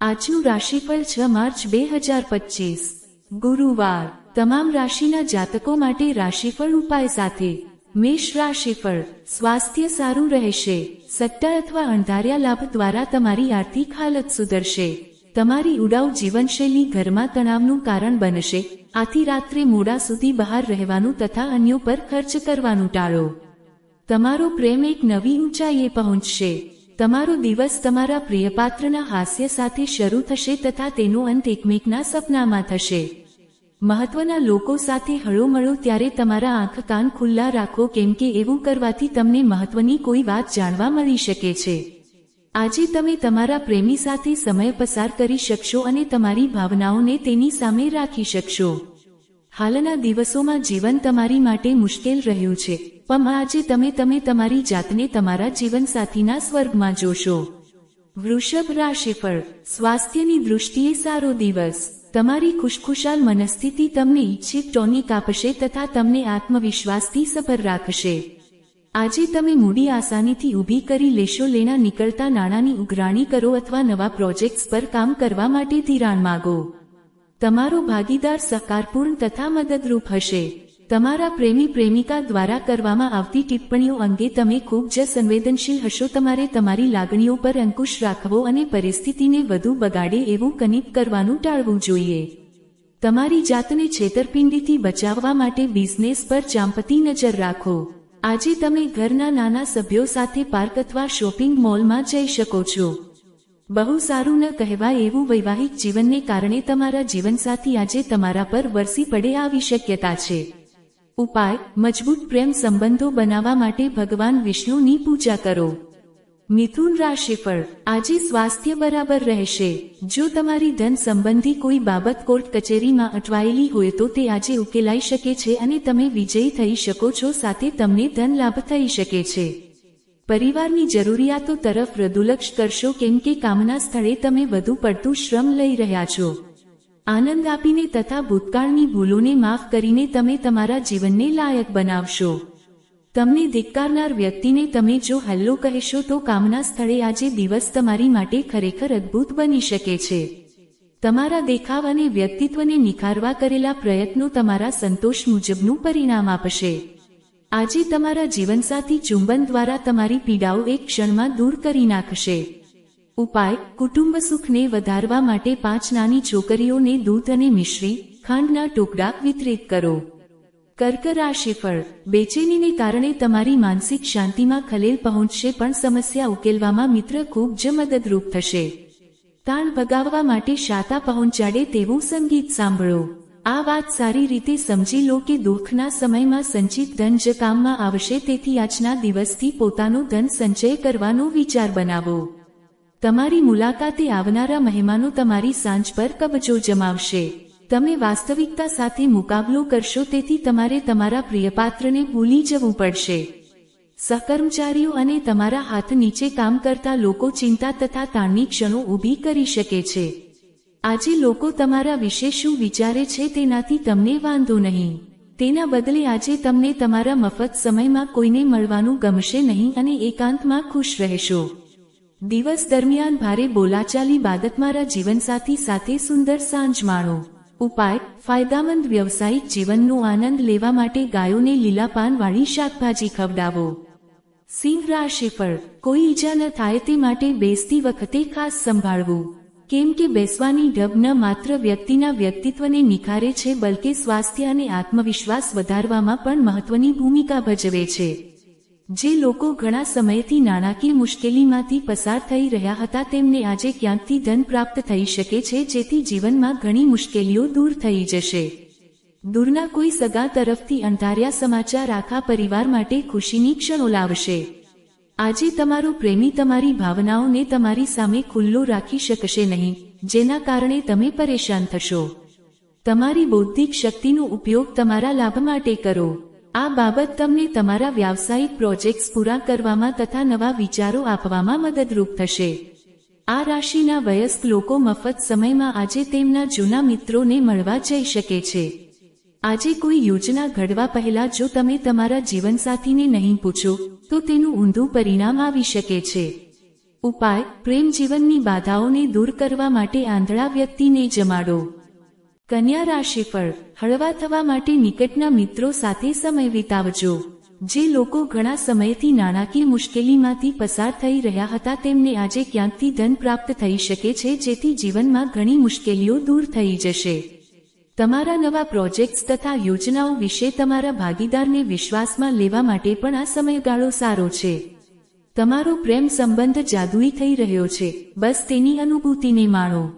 આજનું રાશિફળ છ માર્ચ બે હજાર પચીસ. ગુરુવાર. તમામ રાશિના જાતકો માટે રાશિફળ ઉપાય સાથે. મેષ રાશિફળ. સ્વાસ્થ્ય સારું રહેશે. સટ્ટા અથવા અણધાર્યા લાભ દ્વારા તમારી આર્થિક હાલત સુધરશે. તમારી ઉડાઉ જીવનશૈલી ઘરમાં તણાવનું કારણ બનશે. આથી રાત્રે મોડા સુધી બહાર રહેવાનું તથા અન્યો પર ખર્ચ કરવાનું ટાળો. તમારો પ્રેમ એક નવી ઊંચાઈએ પહોંચશે. તમારો દિવસ તમારા પ્રિયપાત્રના હાસ્ય સાથે શરૂ થશે તથા તેનો અંત એકમેકના સપનામાં થશે. મહત્વના લોકો સાથે હળોમળો ત્યારે તમારા આંખ કાન ખુલ્લા રાખો કેમ કે એવું કરવાથી તમને મહત્વની કોઈ વાત જાણવા મળી શકે છે. આજે તમે તમારા પ્રેમી સાથે સમય પસાર કરી શકશો અને તમારી ભાવનાઓને તેની સામે રાખી શકશો. હાલના દિવસોમાં જીવન તમારી માટે મુશ્કેલ રહ્યું છે. પણ આજે તમે તમે તમારી જાતને તમારા જીવનસાથીના સ્વર્ગમાં જોશો. વૃષભ રાશિફળ, સ્વાસ્થ્યની દૃષ્ટિએ સારો દિવસ. તમારી ખુશખુશાલ મનસ્થિતિ તમને ઈચ્છિત ટોનિક આપશે તથા તમને આત્મવિશ્વાસથી સફર રાખશે. આજે તમે મૂડી આસાનીથી ઊભી કરી લેશો, લેણા નીકળતા નાણાંની ઉઘરાણી કરો અથવા નવા પ્રોજેક્ટ્સ પર કામ કરવા માટે ધિરાણ માગો. તમારો ભાગીદાર સહકારપૂર્ણ તથા મદદરૂપ હશે. તમારા પ્રેમી પ્રેમિકા દ્વારા કરવામાં આવતી ટિપ્પણીઓ અંગે તમે ખૂબ જ સંવેદનશીલ હશો. તમારે તમારી લાગણીઓ પર અંકુશ રાખવો અને પરિસ્થિતિને વધુ બગાડે એવું કનિક કરવાનું ટાળવું જોઈએ. તમારી જાતને છેતરપિંડીથી બચાવવા માટે બિઝનેસ પર ચાંપતી નજર રાખો. આજે તમે ઘરના નાના સભ્યો સાથે પાર્ક અથવા શોપિંગ મોલમાં જઈ શકો છો. બહુ સારું ન કહેવાય એવું વૈવાહિક જીવનને કારણે તમારા જીવનસાથી આજે તમારા પર વરસી પડે આવી શક્યતા છે. ઉપાય, મજબૂત પ્રેમ સંબંધો બનાવવા માટે ભગવાન વિષ્ણુની પૂજા કરો. મિથુન રાશિફળ, આજે સ્વાસ્થ્ય બરાબર રહેશે. જો તમારી ધન સંબંધી કોઈ બાબત કોર્ટ કચેરીમાં અટવાયેલી હોય તો તે આજે ઉકેલાઈ શકે છે અને તમે વિજયી થઈ શકો છો, સાથે તમને ધન લાભ થઈ શકે છે. પરિવારની જરૂરિયાતો તરફ રદુલક્ષ કરશો કેમ કે કામના સ્થળે તમે વધુ પડતું શ્રમ લઈ રહ્યા છો. આનંદ આપીને તથા ભૂતકાળની ભૂલોને માફ કરીને તમે તમારા જીવનને લાયક બનાવશો. તમને ધિક્કારનાર વ્યક્તિને તમે જો હલ્લો કહેશો તો કામના સ્થળે આજે દિવસ તમારી માટે ખરેખર અદ્ભુત બની શકે છે. તમારા દેખાવ અને વ્યક્તિત્વને નિખારવા કરેલા પ્રયત્નો તમારા સંતોષ મુજબનું પરિણામ આપશે. આજે તમારા જીવનસાથી ચુંબન દ્વારા તમારી પીડાઓ એક ક્ષણમાં દૂર કરી નાખશે. ઉપાય, કુટુંબ સુખને વધારવા માટે પાંચ નાની છોકરીઓને દૂધ અને મિશ્રી, ખાંડના ટુકડા વિતરિત કરો. કર્ક રાશિફળ બેચેનીને કારણે તમારી માનસિક શાંતિમાં ખલેલ પહોંચશે પણ સમસ્યા ઉકેલવામાં મિત્ર ખૂબ જ મદદરૂપ થશે. તાણ ભગાવવા માટે શાતા પહોંચાડે તેવું સંગીત સાંભળો. આ વાત સારી રીતે સમજી લો કે દુઃખના સમયમાં સંચિત ધન જ કામમાં આવશે તેથી આજના દિવસથી પોતાનું ધન સંચય કરવાનો વિચાર બનાવો. તમારી મુલાકાતે આવનારા મહેમાનો તમારી સાંજ પર કબજો જમાવશે. તમે વાસ્તવિકતા સાથે મુકાબલો કરશો તેથી તમારે તમારા પ્રિયપાત્રને ભૂલી જવું પડશે. સહકર્મચારીઓ અને તમારા હાથ નીચે કામ કરતા લોકો ચિંતા તથા તાણની ક્ષણો ઊભી કરી શકે છે. આજે લોકો તમારા વિશે શું વિચારે છે તેનાથી તમને વાંધો નહીં. તેના બદલે આજે તમને તમારા મફત સમયમાં કોઈને મળવાનું ગમશે નહીં અને એકાંતમાં ખુશ રહેશો. દિવસ દરમિયાન ભારે બોલાચાલી બાદત મારા જીવનસાથી સાથે સુંદર સાંજ માણો ઉપાય, ફાયદામંદ વ્યવસાયિક જીવનનો આનંદ લેવા માટે ગાયોને લીલા પાનવાળી શાકભાજી ખવડાવો. સિંહ રાશિફળ કોઈ ઈજા ન થાય તે માટે બેસતી વખતે ખાસ સંભાળવું. કેમ કે બેસવાની ઢબ ન માત્ર વ્યક્તિના વ્યક્તિત્વને નિખારે છે, બલકે સ્વાસ્થ્ય અને આત્મવિશ્વાસ વધારવામાં પણ મહત્વની ભૂમિકા ભજવે છે. જે લોકો ઘણા સમયથી નાણાકીય મુશ્કેલીમાંથી પસાર થઈ રહ્યા હતા, તેમને આજે ક્યાંકથી ધન પ્રાપ્ત થઈ શકે છે, જેથી જીવનમાં ઘણી મુશ્કેલીઓ દૂર થઈ જશે. દૂરના કોઈ સગા તરફથી અંધાર્યા સમાચાર આખા પરિવાર માટે ખુશીની ક્ષણો લાવશે. આજે તમારો પ્રેમી તમારી ભાવનાઓને તમારી સામે ખુલ્લો રાખી શકશે નહીં, જેના કારણે તમે પરેશાન થશો. તમારી બૌદ્ધિક શક્તિનો ઉપયોગ તમારા લાભ માટે કરો. આ બાબત તમને તમારા વ્યાવસાયિક પ્રોજેક્ટ્સ પૂરા કરવામાં તથા નવા વિચારો આપવામાં મદદરૂપ થશે. આ રાશિના વયસ્ક લોકો મફત સમયમાં આજે તેમના જૂના મિત્રોને મળવા જઈ શકે છે. આજે કોઈ યોજના ઘડવા પહેલા જો તમે તમારા જીવનસાથીને નહીં પૂછો, તો તેનું ઊંધું પરિણામ આવી શકે છે. ઉપાય, પ્રેમ જીવનની બાધાઓને દૂર કરવા માટે આંધળા વ્યક્તિને જમાડો. કન્યા રાશિફળ હળવા થવા માટે નિકટના મિત્રો સાથે સમય વિતાવજો. જે લોકો ઘણા સમયથી નાણાકીય મુશ્કેલીમાંથી પસાર થઈ રહ્યા હતા, તેમને આજે ક્યાંકથી ધન પ્રાપ્ત થઈ શકે છે, જેથી જીવનમાં ઘણી મુશ્કેલીઓ દૂર થઈ જશે. તમારા નવા પ્રોજેક્ટ્સ તથા યોજનાઓ વિશે તમારા ભાગીદારને વિશ્વાસમાં લેવા માટે પણ આ સમયગાળો સારો છે. તમારો પ્રેમ સંબંધ જાદુઈ થઈ રહ્યો છે. બસ તેની અનુભૂતિને માણો.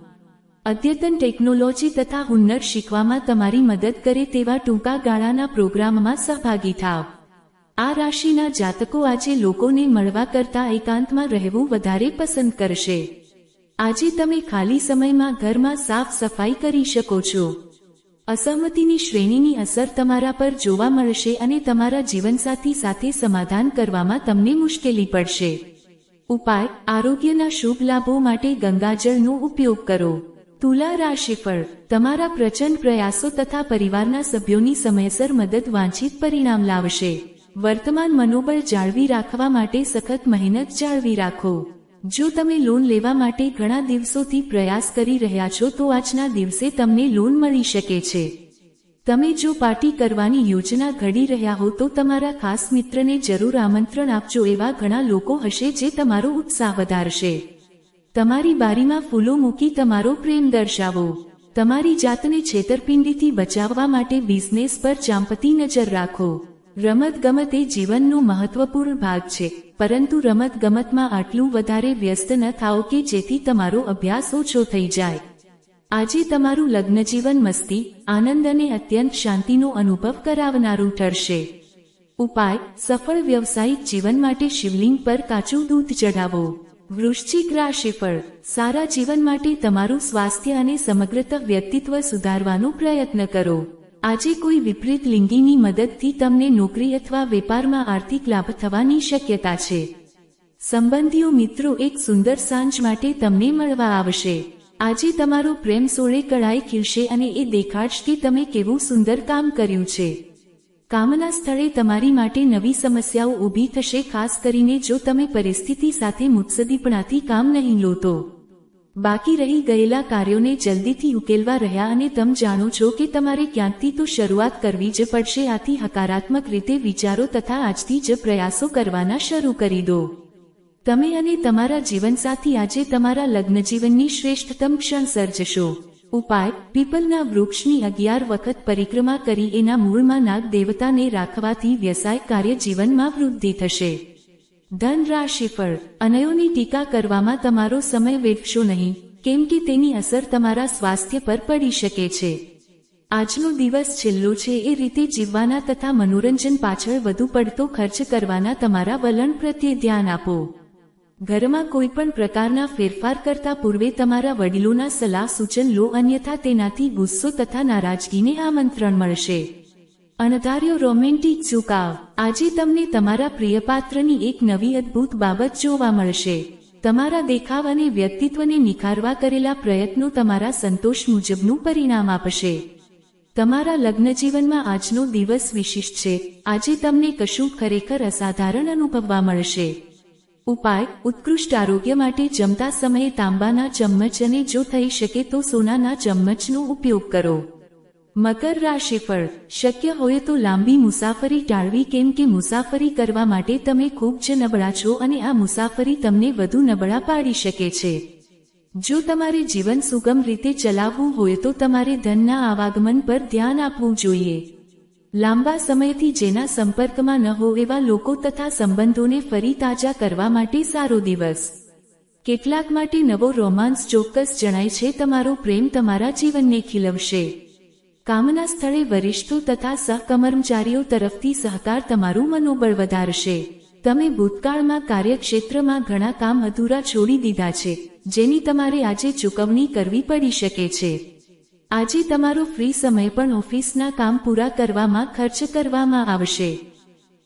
અદ્યતન ટેકનોલોજી તથા હુન્નર શીખવામાં તમારી મદદ કરે તેવા ટૂંકા ગાળાના પ્રોગ્રામમાં સહભાગી થાવ. આ રાશિના જાતકો આજે લોકોને મળવા કરતા એકાંતમાં રહેવું વધારે પસંદ કરશે. આજે તમે ખાલી સમયમાં ઘરમાં સાફ સફાઈ કરી શકો છો. અસહમતિની શ્રેણીની અસર તમારા પર જોવા મળશે અને તમારા જીવનસાથી સાથે સમાધાન કરવામાં તમને મુશ્કેલી પડશે. ઉપાય, આરોગ્યના શુભ લાભો માટે ગંગાજળનો ઉપયોગ કરો. તુલા રાશિફળ તમારા પ્રચંડ પ્રયાસો તથા પરિવારના સભ્યોની સમયસર મદદ વાંછિત પરિણામ લાવશે. વર્તમાન મનોબળ જાળવી રાખવા માટે સખત મહેનત જાળવી રાખો. જો તમે લોન લેવા માટે ઘણા દિવસોથી પ્રયાસ કરી રહ્યા છો તો આજના દિવસે તમને લોન મળી શકે છે. તમે જો પાર્ટી કરવાની યોજના ઘડી રહ્યા હો તો તમારા ખાસ મિત્રને જરૂર આમંત્રણ આપજો એવા ઘણા લોકો હશે જે તમારો ઉત્સાહ વધારશે. તમારી બારીમાં ફૂલો મૂકી તમારો પ્રેમ દર્શાવો. તમારી જાતને છેતરપિંડીથી બચાવવા માટે બિઝનેસ પર ચાંપતી નજર રાખો. રમત ગમત એ જીવનનો મહત્વપૂર્ણ ભાગ છે, પરંતુ રમત ગમતમાં આટલું વધારે વ્યસ્ત ન થાઓ કે જેથી તમારો અભ્યાસ ઓછો થઈ જાય. આજે તમારું લગ્નજીવન મસ્તી, આનંદ અને અત્યંત શાંતિનો અનુભવ કરાવનારું ઠરશે. ઉપાય, સફળ વ્યવસાયિક જીવન માટે શિવલિંગ પર કાચું દૂધ ચઢાવો. વૃશ્ચિક રાશિફળ સારા જીવન માટે તમારું સ્વાસ્થ્ય અને સમગ્રત વ્યક્તિત્વ સુધારવાનો પ્રયત્ન કરો. આજે કોઈ વિપરીત લિંગીની મદદથી તમને નોકરી અથવા વેપારમાં આર્થિક લાભ થવાની શક્યતા છે. સંબંધીઓ મિત્રો, એક સુંદર સાંજ માટે તમને મળવા આવશે. આજે તમારો પ્રેમ સોળે કળાઈ ખીલશે અને એ દેખાડશ કે તમે કેવું સુંદર કામ કર્યું છે. કામના સ્થળે તમારી માટે નવી સમસ્યાઓ ઊભી થશે, ખાસ કરીને જો તમે પરિસ્થિતિ સાથે મુત્સદીપણાથી કામ નહીં લો તો બાકી રહી ગયેલા કાર્યોને જલ્દીથી ઉકેલવા રહ્યા અને તમે જાણો છો કે તમારે ક્યાંકથી તો શરૂઆત કરવી જ પડશે આથી હકારાત્મક રીતે વિચારો તથા આજથી જ પ્રયાસો કરવાના શરૂ કરી દો. તમે અને તમારા જીવનસાથી આજે તમારા લગ્નજીવનની શ્રેષ્ઠતમ ક્ષણ સર્જશો. ઉપાય, પીપલના વૃક્ષની અગિયાર વખત પરિક્રમા કરી એના મૂળમાં નાગ દેવતાને રાખવાથી વ્યવસાય કાર્ય જીવનમાં વૃદ્ધિ થશે. ધન રાશિ ફળ અનયોની ટીકા કરવામાં તમારો સમય વેઠશો નહીં, કેમ કે તેની અસર તમારા સ્વાસ્થ્ય પર પડી શકે છે. આજનો દિવસ છેલ્લો છે એ રીતે જીવવાના તથા મનોરંજન પાછળ વધુ પડતો ખર્ચ કરવાના તમારા વલણ પ્રત્યે ધ્યાન આપો. ઘરમાં કોઈ પણ પ્રકારના ફેરફાર કરતા પૂર્વે તમારા વડીલોના સલાહ સૂચન લો અન્યથા તેનાથી ગુસ્સો તથા નારાજગીને આમંત્રણ મળશે. અણધાર્યો રોમેન્ટિક ઝુકાવ. આજે તમને તમારા પ્રિયપાત્રની એક નવી અદ્ભુત બાબત જોવા મળશે. તમારા દેખાવ અને વ્યક્તિત્વને નિખારવા કરેલા પ્રયત્નો તમારા સંતોષ મુજબનું પરિણામ આપશે. તમારા લગ્નજીવનમાં આજનો દિવસ વિશિષ્ટ છે. આજે તમને કશું ખરેખર અસાધારણ અનુભવવા મળશે. ઉપાય, ઉત્કૃષ્ટ આરોગ્ય માટે જમતા સમયે તાંબાના ચમ્મચ અને જો થઈ શકે તો સોનાના ચમ્મચનો ઉપયોગ કરો. મકર રાશિફળ શક્ય હોય તો લાંબી મુસાફરી ટાળવી કેમ કે મુસાફરી કરવા માટે તમે ખૂબ જ નબળા છો અને આ મુસાફરી તમને વધુ નબળા પાડી શકે છે. જો તમારે જીવન સુગમ રીતે ચલાવવું હોય તો તમારે ધનના આવાગમન પર ધ્યાન આપવું જોઈએ. લાંબા સમયથી જેના સંપર્કમાં ન હો એવા લોકો તથા સંબંધોને ફરી તાજા કરવા માટે સારો દિવસ. કેટલાક માટે નવો રોમાન્સ ચોક્કસ જણાય છે, તમારો પ્રેમ તમારા જીવનને ખીલવશે. કામના સ્થળે વરિષ્ઠો તથા સહકર્મચારીઓ તરફથી સહકાર તમારું મનોબળ વધારશે. તમે ભૂતકાળમાં કાર્યક્ષેત્રમાં ઘણા કામ અધૂરા છોડી દીધા છે, જેની તમારે આજે ચૂકવણી કરવી પડી શકે છે. આજે તમારો ફ્રી સમય પણ ઓફિસના કામ પૂરા કરવામાં ખર્ચ કરવામાં આવશે.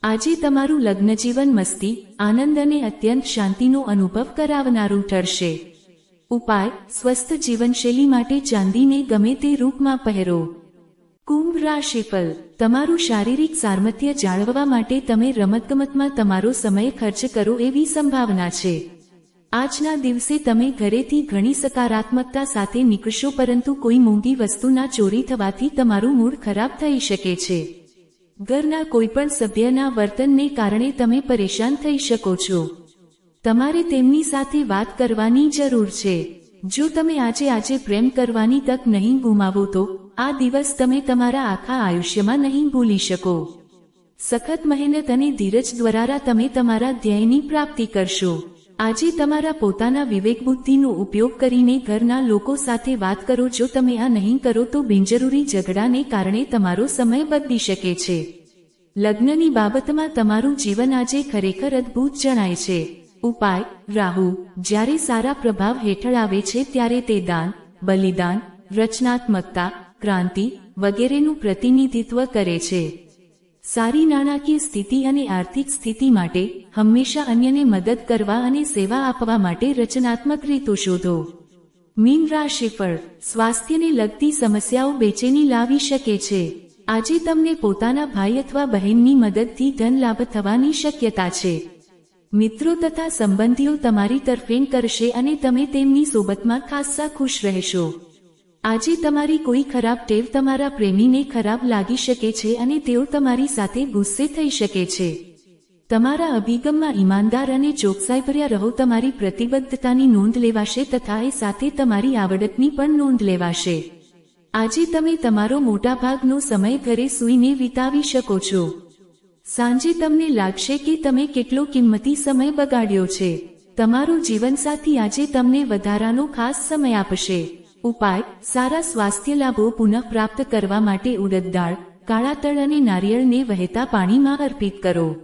આજે તમારું લગ્નજીવન મસ્તી, આનંદ અને અત્યંત શાંતિનો અનુભવ કરાવનારું ઠરશે. ઉપાય, સ્વસ્થ જીવનશૈલી માટે ચાંદીને ગમે તે રૂપમાં પહેરો. કુંભ રાશિફળ. તમારું શારીરિક સામર્થ્ય જાળવવા માટે તમે રમતગમતમાં તમારો સમય ખર્ચ કરો એવી સંભાવના છે. આજના દિવસે તમે ઘરેથી ઘણી સકારાત્મકતા સાથે નીકળશો પરંતુ કોઈ મોંઘી વસ્તુના ચોરી થવાથી તમારું મૂડ ખરાબ થઈ શકે છે. ઘરના કોઈપણ સભ્યના વર્તનને કારણે તમે પરેશાન થઈ શકો છો. તમારે તેમની સાથે વાત કરવાની જરૂર છે. જો તમે આજે આજે પ્રેમ કરવાની તક નહીં ગુમાવો તો આ દિવસ તમે તમારા આખા આયુષ્યમાં નહીં ભૂલી શકો. સખત મહેનત અને ધીરજ દ્વારા તમે તમારા ધ્યેયની પ્રાપ્તિ કરશો. આજે તમારા પોતાના વિવેક બુદ્ધિનો ઉપયોગ કરીને ઘરના લોકો સાથે વાત કરો. જો તમે આ નહીં કરો, તો બિનજરૂરી ઝઘડાને કારણે તમારો સમય બદલી શકે છે. લગ્નની બાબતમાં તમારું જીવન આજે ખરેખર અદ્ભુત જણાય છે. ઉપાય, રાહુ, જ્યારે સારા પ્રભાવ હેઠળ આવે છે, ત્યારે તે દાન, બલિદાન, રચનાત્મકતા ક્રાંતિ વગેરેનું પ્રતિનિધિત્વ કરે છે. સારી નાણાકીય સ્થિતિ અને આર્થિક સ્થિતિ માટે હંમેશા અન્યને મદદ કરવા અને સેવા આપવા માટે રચનાત્મક રીતો શોધો. મીન રાશિફળ સ્વાસ્થ્યને લગતી સમસ્યાઓ બેચેની લાવી શકે છે. આજે તમને પોતાના ભાઈ અથવા બહેનની મદદથી ધન લાભ થવાની શક્યતા છે. મિત્રો તથા સંબંધીઓ તમારી તરફેણ કરશે અને તમે તેમની સોબતમાં ખાસ્સા ખુશ રહેશો. આજે તમારી કોઈ ખરાબ ટેવ તમારા પ્રેમીને ખરાબ લાગી શકે છે અને તેઓ તમારી સાથે ગુસ્સે થઈ શકે છે. તમારા અભિગમમાં ઈમાનદાર અને ચોકસાઈભર્યા રહો, તમારી પ્રતિબદ્ધતાની નોંધ લેવાશે તથા એ સાથે તમારી આવડતની પણ નોંધ લેવાશે. આજે તમે તમારો મોટાભાગનો સમય ઘરે સૂઈને વિતાવી શકો છો. સાંજે તમને લાગશે કે તમે કેટલો કિંમતી સમય બગાડ્યો છે. તમારો જીવનસાથી આજે તમને વધારાનો ખાસ સમય આપશે. ઉપાય, સારા સ્વાસ્થ્ય લાભો પુનઃ પ્રાપ્ત કરવા માટે ઉડદ દાળ કાળા તળ અને નારિયેળને વહેતા પાણીમાં અર્પિત કરો.